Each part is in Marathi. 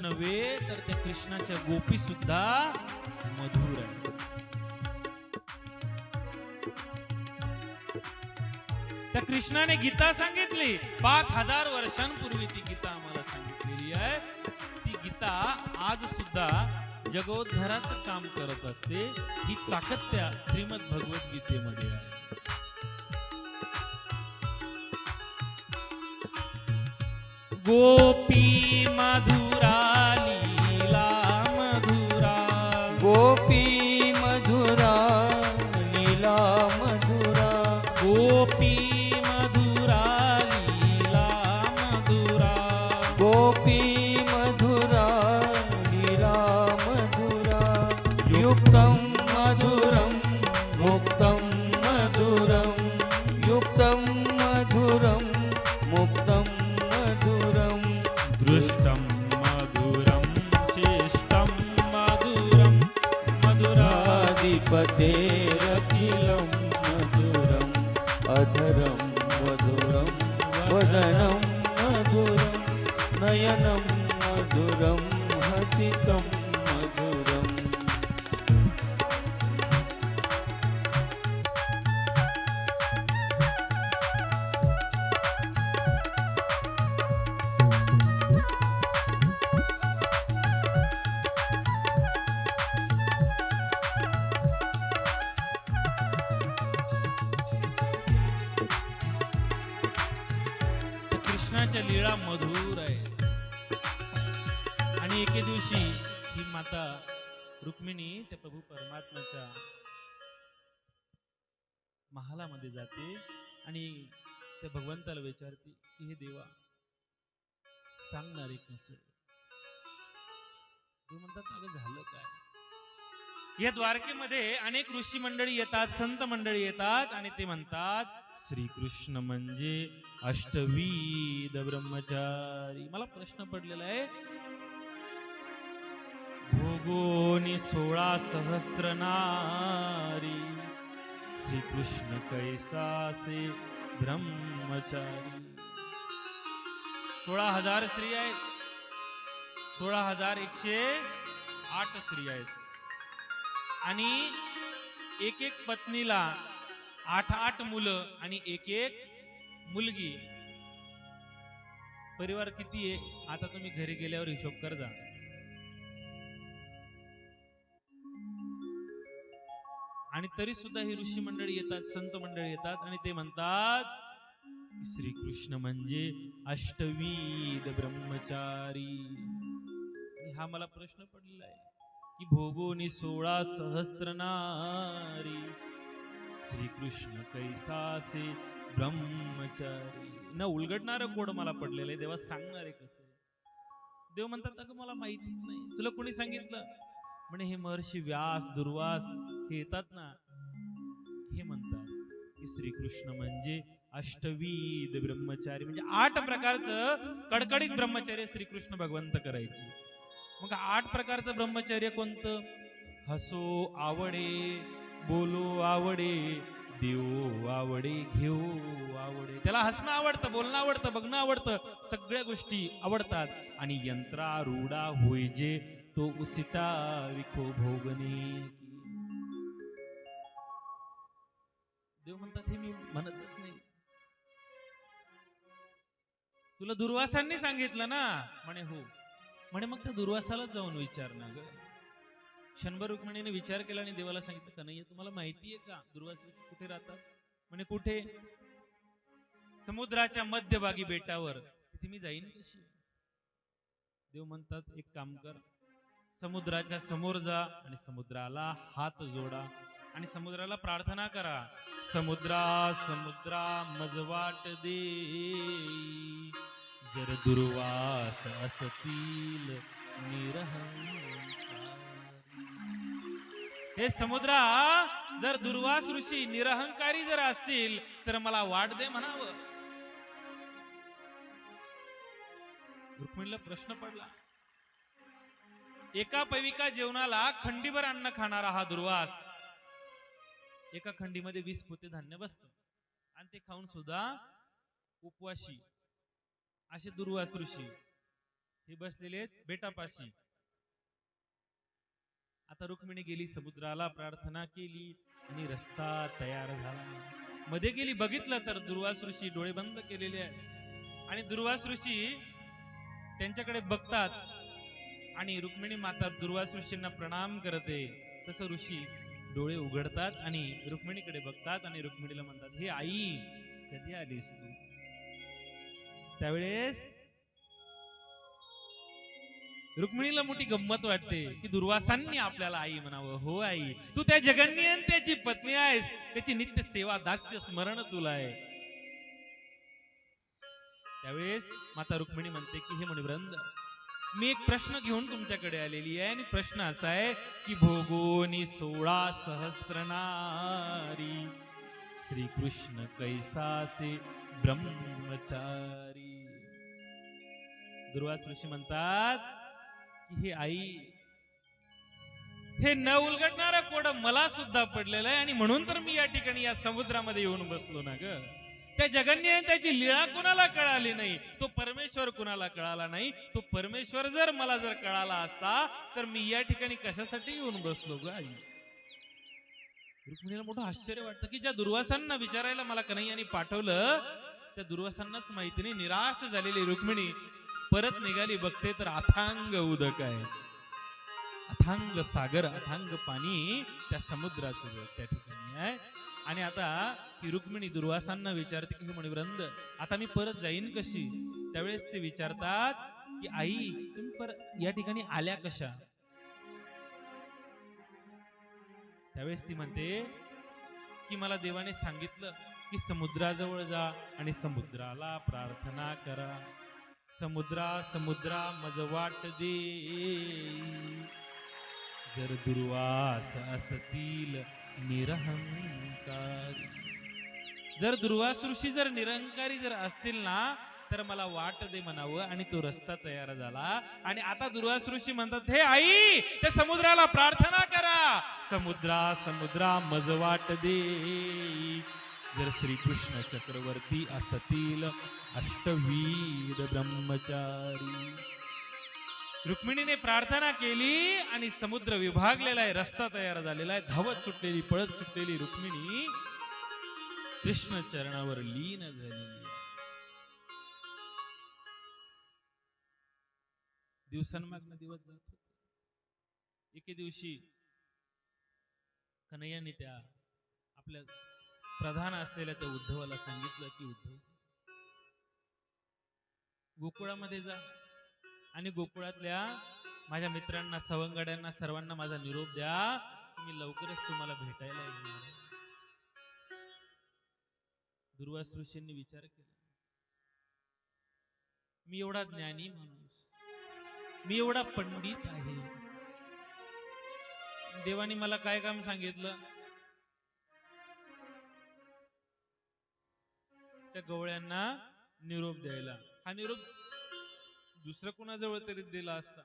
नव्हे तर त्या कृष्णाच्या गोपी सुद्धा मधुर आहे त्या कृष्णाने गीता सांगितली. पाच हजार वर्षांपूर्वी ती गीता आम्हाला सांगितलेली आहे. ती गीता आज सुद्धा जगोद्धाराचं काम करत असते. ही ताकद त्या श्रीमद भगवत गीतेमध्ये आहे. गोपी मधुरा रुक्मिणी त्या प्रभू परमात्म्याच्या महालामध्ये जाते आणि त्या भगवंताला विचारते की हे देवा सांगणारे कसे? देव म्हणतात अगं झालं काय? या द्वारकेमध्ये अनेक ऋषी मंडळी येतात संत मंडळी येतात आणि ते म्हणतात श्रीकृष्ण म्हणजे अष्टविध ब्रह्मचारी. मला प्रश्न पडलेला आहे भोगोनी सोळा सहस्र नारी. श्रीकृष्ण कैसासे ब्रह्मचारी. सोळा हजार स्त्री आहेत. सोळा हजार एकशे आठ स्त्री आहेत. आणि एक एक पत्नीला आठ आठ मुलं आणि एक एक मुलगी. परिवार किती आहे? आता तुम्ही घरी गेल्यावर हिशोब कर जा आणि तरी सुद्धा ही ऋषी मंडळी येतात संत मंडळी येतात आणि ते म्हणतात श्री श्रीकृष्ण म्हणजे अष्टवीद ब्रह्मचारी. हा मला प्रश्न पडलेला आहे की भोगोनी सोळा सहस्त्र नारी श्रीकृष्ण कैसासे ब्रह्मचारी. न उलगडणार कोड मला पडलेलं आहे देवा आहे कसं. देव म्हणतात अगं मला माहितीच नाही तुला कोणी सांगितलं? म्हणे हे महर्षी व्यास दुर्वास हे येतात ना हे म्हणतात की श्रीकृष्ण म्हणजे अष्टविध ब्रह्मचारी. म्हणजे आठ प्रकारचं कडकडीत ब्रह्मचर्य श्रीकृष्ण भगवंत करायचे. मग आठ प्रकारचं ब्रह्मचर्य कोणतं? हसो आवडे बोलो आवडे देऊ आवडे घेऊ आवडे. त्याला हसणं आवडतं बोलणं आवडतं बघणं आवडतं सगळ्या गोष्टी आवडतात. आणि यंत्रारूढा होईजे तो उसिटा विखो भोगणे देव म्हणतात हे मी म्हणतच नाही. तुला दुर्वासांनी सांगितलं ना? म्हणे हो. म्हणे मग त्या दुर्वासालाच जाऊन विचार ना ग. शंभर रुक्मिणीने विचार केला आणि देवाला सांगितलं का नाही तुम्हाला माहिती आहे का? दुर्वास कुठे राहतात? म्हणे कुठे? समुद्राच्या मध्यभागी बेटावर. तिथे मी जाईन कशी? देव म्हणतात एक काम कर समुद्राच्या समोर जा आणि समुद्राला हात जोडा. आणि समुद्राला प्रार्थना करा. समुद्रा समुद्रा मजवाट दे. जर दुर्वास असतील निरह हे समुद्रा जर दुर्वास ऋषी निरहंकारी जर असतील तर मला वाट दे म्हणावं. रुक्मिणीला प्रश्न पडला. एका पविका जेवणाला खंडीभर अन्न खाणारा हा दुर्वास एका खंडीमध्ये वीस पोते धान्य बसत. आणि ते खाऊन सुद्धा उपवाशी असे दुर्वास ऋषी. हे बसलेले बेटापाशी. आता रुक्मिणी गेली समुद्राला प्रार्थना केली आणि रस्ता तयार झाला. मध्ये गेली बघितलं तर दुर्वास ऋषी डोळे बंद केलेले आहेत. आणि दुर्वास ऋषी त्यांच्याकडे बघतात. आणि रुक्मिणी माता दुर्वास ऋषींना प्रणाम करते. तसं ऋषी डोळे उघडतात आणि रुक्मिणीकडे बघतात आणि रुक्मिणीला म्हणतात हे आई कधी आलीस तू? त्यावेळेस रुक्मिणीला मोठी गंमत वाटते की दुर्वासांनी आपल्याला आई म्हणावं हो आई तू त्या जगन्यंत्याची पत्नी आहेस त्याची नित्य सेवा दास्य स्मरण तुला आहे. त्यावेळेस माता रुक्मिणी म्हणते की हे मुनिवृंद मी एक प्रश्न घेऊन तुमच्याकडे आलेली आहे आणि प्रश्न असा आहे की भोगोनी सोळा सहस्त्र नारी. श्रीकृष्ण कैसासे ब्रह्मचारी. दुर्वास ऋषी म्हणतात की हे आई हे न उलगडणारं कोड मला सुद्धा पडलेलं आहे आणि म्हणून तर मी या ठिकाणी या समुद्रामध्ये येऊन बसलो ना ग. त्या जगन्य त्याची लीळा कुणाला कळाली नाही? तो परमेश्वर कुणाला कळाला नाही? तो परमेश्वर जर मला जर कळाला असता तर मी या ठिकाणी कशासाठी येऊन बसलो ग आई? रुक्मिणीला मोठं आश्चर्य वाटतं की ज्या दुर्वासांना विचारायला मला कन्हैयाने पाठवलं त्या दुर्वासांनाच माहिती नाही. निराश झालेली रुक्मिणी परत निघाली. बघते तर अथांग उदक आहे. अथांग सागर अथांग पाणी त्या समुद्राचं त्या ठिकाणी आहे. आणि आता की रुक्मिणी दुर्वासांना विचारते की मणिवृंद आता मी परत जाईन कशी? त्यावेळेस ते विचारतात की आई तुम्ही परत या ठिकाणी आल्या कशा? त्यावेळेस ती म्हणते की मला देवाने सांगितलं की समुद्राजवळ जा आणि समुद्राला प्रार्थना करा. समुद्रा समुद्रा मज वाट दे. जर दुर्वास असतील निरहंकारी जर दुर्वास ऋषी जर निरंकारी जर असतील ना तर मला वाट दे म्हणावं आणि तो रस्ता तयार झाला. आणि आता दुर्वास ऋषी म्हणतात हे आई त्या समुद्राला प्रार्थना करा. समुद्रा समुद्रा मज वाट दे. जर श्रीकृष्ण चक्रवर्ती असतील अष्टवीर ब्रह्मचारी. रुक्मिणीने प्रार्थना केली आणि समुद्र विभागलेला आहे रस्ता तयार झालेला आहे. धावत सुटलेली पळत सुटलेली रुक्मिणी कृष्ण चरणावर लीन झालेली दिवसांमागनं दिवस जात होते. एके दिवशी कन्हैयाने त्या आपल्या प्रधान असलेल्या त्या उद्धवाला सांगितलं की उद्धव गोकुळामध्ये जा आणि गोकुळातल्या माझ्या मित्रांना सवंगड्यांना सर्वांना माझा निरोप द्या. मी लवकरच तुम्हाला भेटायला येणार आहे. दुर्वास ऋषींनी विचार केला. मी एवढा ज्ञानी माणूस. मी एवढा पंडित आहे. देवानी मला काय काम सांगितलं? त्या गवळ्यांना निरोप द्यायला. हा निरोप दुसरं कोणाजवळ तरी दिला असता.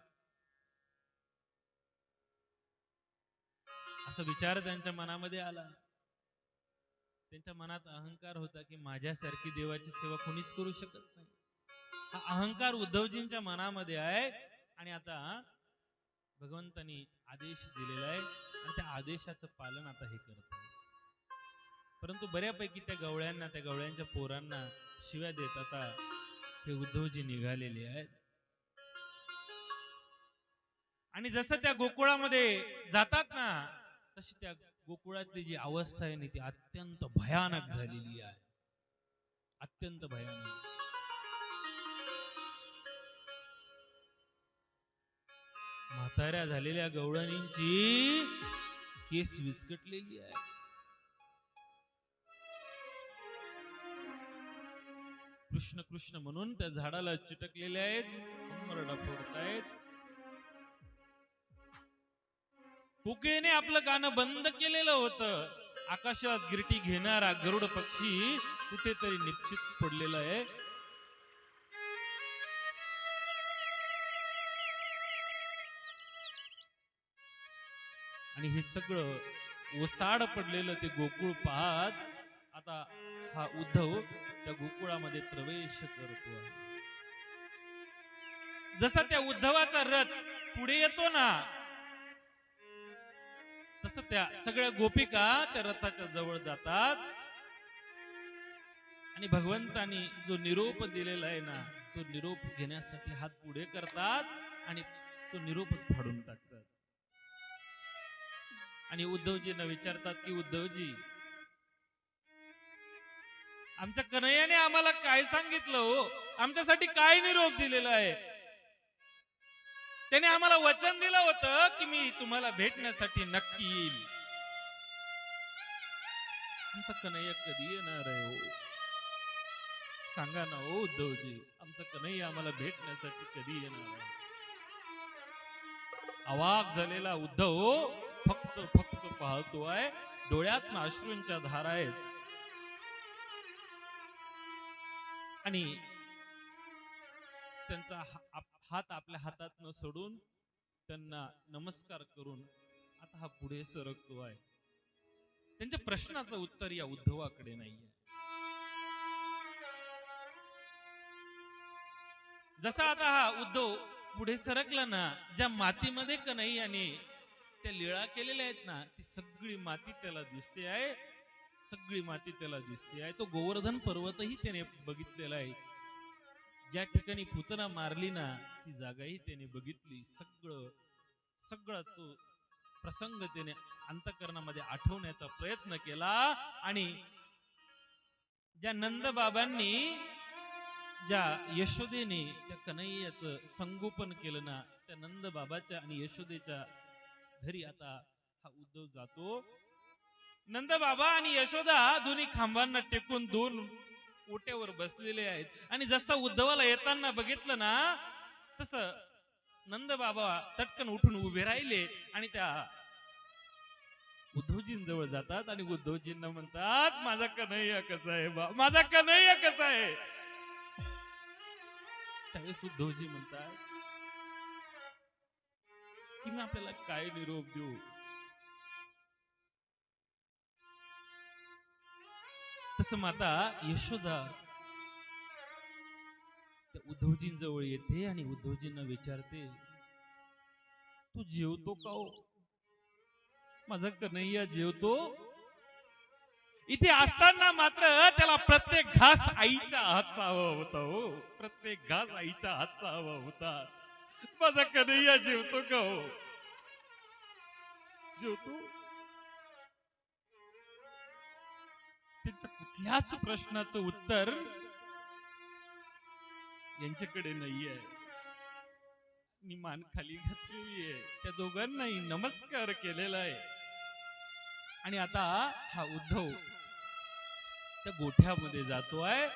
असा विचार त्यांच्या मनामध्ये आला. त्यांच्या मनात अहंकार होता की माझ्यासारखी देवाची सेवा कोणीच करू शकत नाही. हा अहंकार उद्धवजींच्या मनामध्ये आहे आणि आता भगवंतानी आदेश दिलेला आहे आणि त्या आदेशाचं पालन आता हे करत आहे. परंतु बऱ्यापैकी त्या गवळ्यांना त्या गवळ्यांच्या पोरांना शिव्या देत आता हे उद्धवजी निघालेले आहेत. आणि जसं त्या गोकुळामध्ये जातात ना तशी त्या गोकुळातली जी अवस्था आहे ना ती अत्यंत भयानक झालेली आहे. अत्यंत भयानक. म्हाताऱ्या झालेल्या गवळणींची केस विचकटलेली आहे. कृष्ण कृष्ण म्हणून त्या झाडाला चिटकलेले आहेत मरडा फोडतायत कोकिळीने आपलं गाणं बंद केलेलं होतं. आकाशात गिरटी घेणारा गरुड पक्षी कुठेतरी निश्चित पडलेला आहे. आणि हे सगळं ओसाड पडलेलं ते गोकुळ पाहत आता हा उद्धव त्या गोकुळामध्ये प्रवेश करतो जसा त्या उद्धवाचा रथ पुढे येतो ना तसं त्या सगळ्या गोपिका त्या रथाच्या जवळ जातात. आणि भगवंतानी जो निरोप दिलेला आहे ना तो निरोप घेण्यासाठी हात पुढे करतात आणि तो निरोपच फाडून टाकतात. आणि उद्धवजींना विचारतात की उद्धवजी आमच्या कन्हैयाने आम्हाला काय सांगितलं हो? आमच्यासाठी काय निरोप दिलेला आहे? त्याने आम्हाला वचन दिलं होतं की मी तुम्हाला भेटण्यासाठी नक्की येईल. आमचा कन्हैया कधी येणार आहे हो? सांगा ना हो उद्धवजी. आमचा कन्हैया आम्हाला भेटण्यासाठी कधी येणार आहे? अवाक झालेला उद्धव फक्त फक्त पाहतो आहे. डोळ्यात अश्रूंच्या धारा आहेत. आणि त्यांचा हात आपल्या हातात न सोडून त्यांना नमस्कार करून आता हा पुढे सरकतो आहे. त्यांच्या प्रश्नाचं उत्तर या उद्धवाकडे नाहीये. जसा आता हा उद्धव पुढे सरकला ना ज्या मातीमध्ये कन्हैयाने त्या लिळा केलेल्या आहेत ना ती सगळी माती त्याला दिसते आहे. सगळी माती त्याला दिसते आहे. तो गोवर्धन पर्वतही त्याने बघितलेला आहे. ज्या ठिकाणी पुतना मारली ना ती जागाही त्याने बघितली. सगळं सगळा तो प्रसंग त्याने अंतकरणामध्ये आठवण्याचा प्रयत्न केला आणि ज्या नंदबाबांनी ज्या यशोदेने त्या कन्हैयाचं संगोपन केलं ना त्या नंदबाबाच्या आणि यशोदेच्या घरी आता हा उद्धव जातो. नंदबाबा आणि यशोदा दोन्ही खांबांना टेकून दोन ओट्यावर बसलेले आहेत. आणि जसं उद्धवाला येताना बघितलं ना तसं नंद बाबा तटकन उठून उभे राहिले आणि त्या उद्धवजींजवळ जातात आणि उद्धवजींना म्हणतात माझा कन्हैया कसा आहे बा माझा कन्हैया कसा आहे? त्यावेळेस उद्धवजी म्हणतात की मी आपल्याला काय निरोप देऊ? तसं माता यशोदा त्या उद्धवजींजवळ येते आणि उद्धवजींना विचारते तू जेवतो का हो? माझा कन्हैया जेवतो. इथे असताना मात्र त्याला प्रत्येक घास आईच्या हातचा हवा होता हो. प्रत्येक घास आईच्या हातचा हवा होता. माझा कन्हैया जेवतो का हो? जेवतो. त्यांच्या कुठल्याच प्रश्नाचं उत्तर यांच्याकडे नाहीये. मी मान खाली घातलेली आहे. त्या दोघांनाही नमस्कार केलेला आहे. आणि आता हा उद्धव त्या गोठ्यामध्ये जातो आहे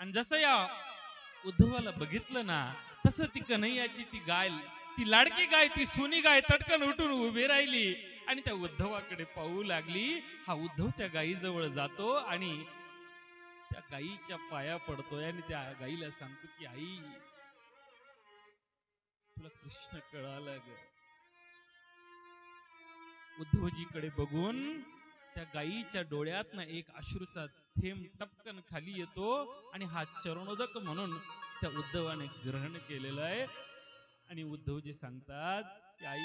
आणि जसं या उद्धवाला बघितलं ना तसं ती कन्हैयाची ती गाय ती लाडकी गाय ती सुनी गाय तटकन उठून उभी राहिली. आणि त्या उद्धवाकडे पाहू लागली हा उद्धव त्या गायीजवळ जातो आणि त्या गायीच्या पाया पडतोय आणि त्या गायीला सांगतो की आई तुला कृष्ण कळाला ग. उद्धवजीकडे बघून त्या गायीच्या डोळ्यात ना एक अश्रूचा थेंब टपकन खाली येतो आणि हा चरणोदक म्हणून त्या उद्धवाने ग्रहण केलेलं आहे. आणि उद्धवजी सांगतात की आई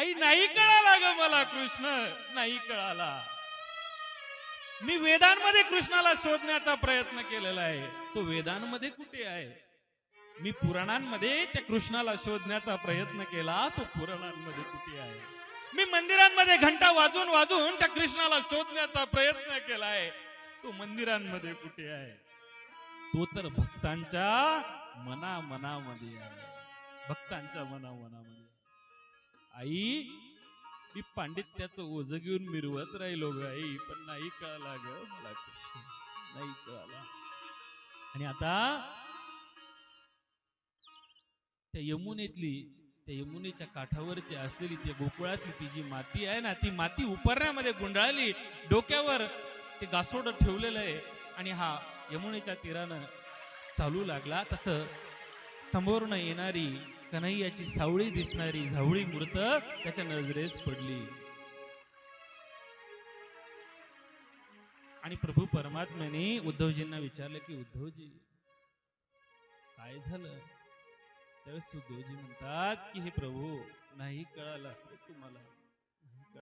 आई नाही कळाला ग मला कृष्ण. नाही कळाला. मी वेदांमध्ये कृष्णाला शोधण्याचा प्रयत्न केलेला आहे. तो वेदांमध्ये कुठे आहे? मी पुराणांमध्ये त्या कृष्णाला शोधण्याचा प्रयत्न केला तो पुराणांमध्ये कुठे आहे? मी मंदिरांमध्ये घंटा वाजून वाजून त्या कृष्णाला शोधण्याचा प्रयत्न केलाय तो मंदिरांमध्ये कुठे आहे? तो तर भक्तांच्या मना मनामध्ये आहे. भक्तांच्या मना मनामध्ये आई मी पांडित्याचं ओझ घेऊन मिरवत राहिलो ग आई पण नाही कळाला ग मला नाही कळाला. आणि आता त्या यमुनेतली त्या यमुनेच्या काठावरची असलेली त्या गोकुळातली ती जी माती आहे ना ती माती उपरण्यामध्ये गुंडाळली डोक्यावर ते गासोड ठेवलेलं आहे. आणि हा यमुनेच्या तीरानं चालू लागला. तसं समोरनं येणारी कन्हैयाची सावळी दिसणारी झावळी मूर्त त्याच्या नजरेस पडली. आणि प्रभू परमात्म्याने उद्धवजींना विचारलं की उद्धवजी काय झालं? त्यावेळेस उद्धवजी म्हणतात की हे प्रभू नाही कळालं असतं तुम्हाला.